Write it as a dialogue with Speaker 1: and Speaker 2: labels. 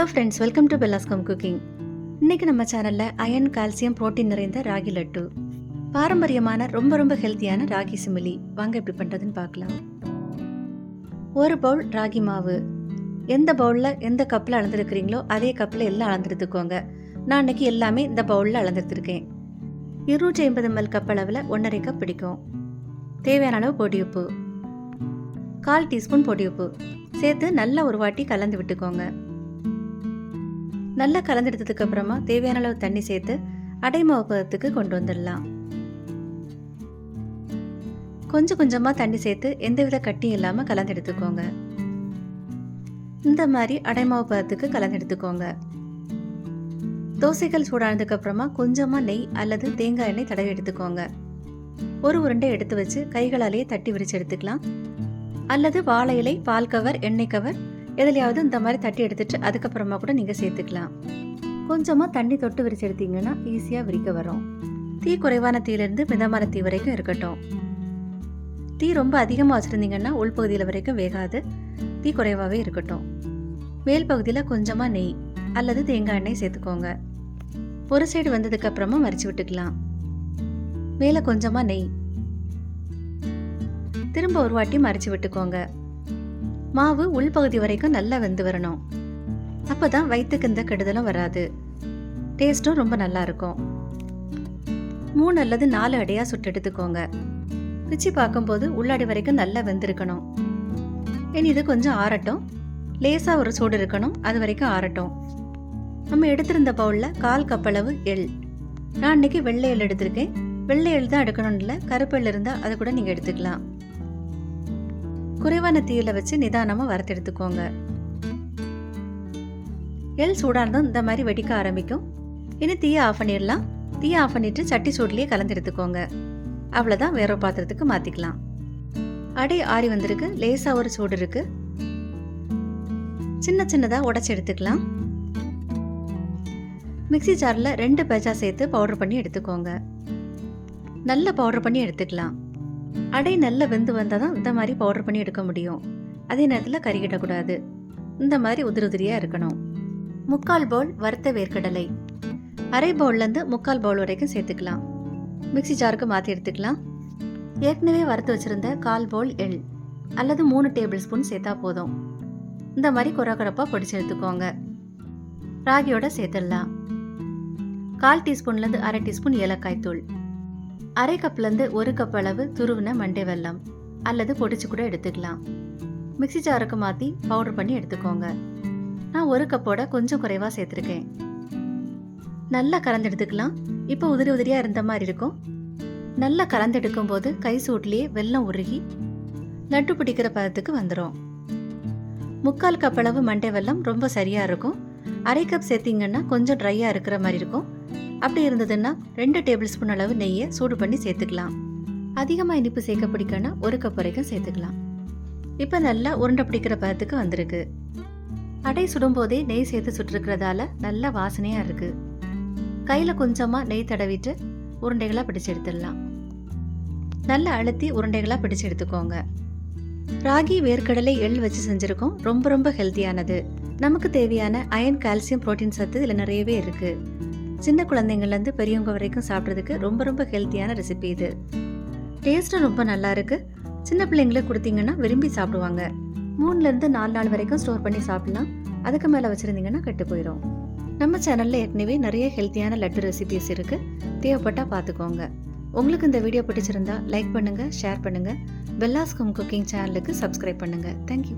Speaker 1: Hello friends welcome to பெல்லாஸ்கம் cooking இன்னைக்கு நம்ம சேனலில் அயன் கால்சியம் புரோட்டீன் நிறைந்த ராகி லட்டு. பாரம்பரியமான ரொம்ப ரொம்ப ஹெல்த்தியான ராகி சிமிலி. வாங்க எப்படி பண்ணுறதுன்னு பார்க்கலாம். ஒரு பவுல் ராகி மாவு. எந்த பவுலில் எந்த கப்பில் அளந்துருக்கிறீங்களோ அதே கப்பில் எல்லாம் அளந்துருத்துக்கோங்க. நான் இன்னைக்கு எல்லாமே இந்த பவுலில் அளந்துருத்துருக்கேன். இருநூற்றி ஐம்பது எம்எல் கப் அளவில் ஒன்றரை கப் பிடிக்கும். தேவையான அளவு பொடி உப்பு. கால் டீஸ்பூன் பொடி உப்பு. சேர்த்து நல்லா ஒரு வாட்டி கலந்து விட்டுக்கோங்க. நல்லா கலந்தெடுத்ததுக்கு அப்புறமா தேவையான அளவு தண்ணி சேர்த்து அடைமாவு பதத்துக்கு கொண்டு வந்துடலாம். கொஞ்சம் கொஞ்சமாக தண்ணி சேர்த்து எந்தவித கட்டியும் இல்லாமல் கலந்தெடுத்துக்கோங்க. இந்த மாதிரி அடைமாவு பதத்துக்கு கலந்தெடுத்துக்கோங்க. தோசைகள் சூடானதுக்கு அப்புறமா கொஞ்சமாக நெய் அல்லது தேங்காய் எண்ணெய் தடவி எடுத்துக்கோங்க. ஒரு உருண்டை எடுத்து வச்சு கைகளாலேயே தட்டி விரிச்சு எடுத்துக்கலாம். அல்லது வாழை இலை பால் கவர் எண்ணெய் கவர் எதுலையாவது இந்த மாதிரி தட்டி எடுத்துட்டு அதுக்கப்புறமா கூட நீங்கள் சேர்த்துக்கலாம். கொஞ்சமாக தண்ணி தொட்டு விரிச்சு எடுத்தீங்கன்னா ஈஸியாக விரிக்க வரும். தீ குறைவான தீயிலிருந்து மிதமான தீ வரைக்கும் இருக்கட்டும். தீ ரொம்ப அதிகமாக வச்சுருந்தீங்கன்னா உள்பகுதியில் வரைக்கும் வேகாது. தீ குறைவாகவே இருக்கட்டும். மேல் பகுதியில் கொஞ்சமாக நெய் அல்லது தேங்காய் எண்ணெய் சேர்த்துக்கோங்க. ஒரு சைடு வந்ததுக்கப்புறமா மறிச்சு விட்டுக்கலாம். மேலே கொஞ்சமாக நெய். திரும்ப ஒரு வாட்டி மறைச்சு விட்டுக்கோங்க. மாவு உள்பகுதி வரைக்கும் நல்லா வெந்து வரணும். அப்போ தான் வயிற்றுக்கு எந்த கெடுதலும் வராது. டேஸ்ட்டும் ரொம்ப நல்லா இருக்கும். மூணு அல்லது நாலு அடையாக சுட்டு எடுத்துக்கோங்க. பிச்சு பார்க்கும்போது உள்ளாடி வரைக்கும் நல்லா வெந்திருக்கணும். இனி இது கொஞ்சம் ஆறட்டும். லேசாக ஒரு சூடு இருக்கணும். அது வரைக்கும் ஆறட்டும். நம்ம எடுத்திருந்த பவுலில் கால் கப்பளவு எள். நான் இன்னைக்கு வெள்ளை எள் எடுத்திருக்கேன். வெள்ளை எள் தான் எடுக்கணும்ல கருப்பு எள் இருந்தால் அதை கூட நீங்கள் எடுத்துக்கலாம். குறைவான தீயில வச்சு நிதானமா வறுத்தெடுத்துக்கோங்க எல் சூடானதும் இந்த மாதிரி வெடிக்க ஆரம்பிக்கும். இனி தீயை ஆஃப் பண்ணிடலாம். தீயை ஆஃப் பண்ணிட்டு சட்டி சூடுலேயே கலந்து எடுத்துக்கோங்க. அவ்வளோதான் வேற பாத்திரத்துக்கு மாத்திக்கலாம். அடை ஆறி வந்திருக்கு. லேசா ஒரு சூடு இருக்கு. சின்ன சின்னதா உடச்சி எடுத்துக்கலாம். மிக்ஸி ஜாரில் ரெண்டு பேஜா சேர்த்து பவுடர் பண்ணி எடுத்துக்கோங்க. நல்ல பவுடர் பண்ணி எடுத்துக்கலாம். அடை நல்லா வெந்து வந்தால் தான் இந்த மாதிரி பவுடர் பண்ணி எடுக்க முடியும். அதே நேரத்தில் கறிகிடக்கூடாது இந்த மாதிரி உதிரி உதிரியாக இருக்கணும். முக்கால் பவுல் வறுத்த வேர்க்கடலை. அரை பவுல்லேருந்து முக்கால் பவுல் வரைக்கும் சேர்த்துக்கலாம். மிக்சி ஜாருக்கு மாற்றி எடுத்துக்கலாம். ஏற்கனவே வறுத்து வச்சுருந்த கால் பவுல் எள் அல்லது மூணு டேபிள் ஸ்பூன் சேர்த்தா போதும். இந்த மாதிரி குறை குறைப்பாக பொடிச்சு எடுத்துக்கோங்க. ராகியோட சேர்த்துடலாம். கால் டீஸ்பூன்லேருந்து அரை டீஸ்பூன் ஏலக்காய் தூள். அரை கப்லேருந்து ஒரு கப் அளவு துருவின மண்டை வெல்லம் அல்லது பொடிச்சு கூட எடுத்துக்கலாம். மிக்சி ஜாருக்கு மாற்றி பவுடர் பண்ணி எடுத்துக்கோங்க. நான் ஒரு கப்போட கொஞ்சம் குறைவாக சேர்த்துருக்கேன். நல்லா கலந்தெடுத்துக்கலாம். இப்போ உதிரி உதிரியாக இருந்த மாதிரி இருக்கும். நல்லா கலந்தெடுக்கும் போது கை சூட்லேயே வெல்லம் உருகி லட்டு பிடிக்கிற பதத்துக்கு வந்துடும் முக்கால் கப் அளவு மண்டை வெல்லம் ரொம்ப சரியாக இருக்கும். அரை கப் சேர்த்திங்கன்னா கொஞ்சம் ட்ரையாக இருக்கிற மாதிரி இருக்கும். அப்படி இருந்ததுன்னா ரெண்டு டேபிள் ஸ்பூன் அளவு நெய்யை சூடு பண்ணி சேர்த்துக்கலாம். அதிகமாக இனிப்பு சேர்க்க பிடிக்கன்னா ஒரு கப் வரைக்கும் சேர்த்துக்கலாம். இப்போ நல்லா உருண்டை பிடிக்கிற பதத்துக்கு வந்திருக்கு. அடை சுடும்போதே நெய் சேர்த்து சுட்டுருக்கிறதால நல்ல வாசனையாக இருக்கு. கையில் கொஞ்சமாக நெய் தடவிட்டு உருண்டைகளாக பிடிச்சு எடுத்துடலாம். நல்லா அழுத்தி உருண்டைகளாக பிடிச்சு எடுத்துக்கோங்க. ராகி வேர்க்கடலை எள் வச்சு செஞ்சுருக்கோம். ரொம்ப ரொம்ப ஹெல்த்தியானது நமக்கு தேவையான அயன் கால்சியம் புரோட்டீன் சத்து இதில் நிறையவே இருக்குது சின்ன குழந்தைங்கள்லேருந்து பெரியவங்க வரைக்கும் சாப்பிட்றதுக்கு ரொம்ப ரொம்ப ஹெல்த்தியான ரெசிபி இது. டேஸ்ட்டும் ரொம்ப நல்லா இருக்கு. சின்ன பிள்ளைங்களுக்கு கொடுத்தீங்கன்னா விரும்பி சாப்பிடுவாங்க. மூணுலேருந்து நாலு நாள் வரைக்கும் ஸ்டோர் பண்ணி சாப்பிடலாம். அதுக்கு மேலே வச்சுருந்தீங்கன்னா கெட்டு போயிடும் நம்ம சேனலில் ஏற்கனவே நிறைய ஹெல்த்தியான லட்டு ரெசிபிஸ் இருக்குது தேவைப்பட்டால் பார்த்துக்கோங்க உங்களுக்கு இந்த வீடியோ பிடிச்சிருந்தா லைக் பண்ணுங்கள் ஷேர் பண்ணுங்கள் பெல்லாஸ்கம் குக்கிங் சேனலுக்கு சப்ஸ்கிரைப் பண்ணுங்கள் தேங்க்யூ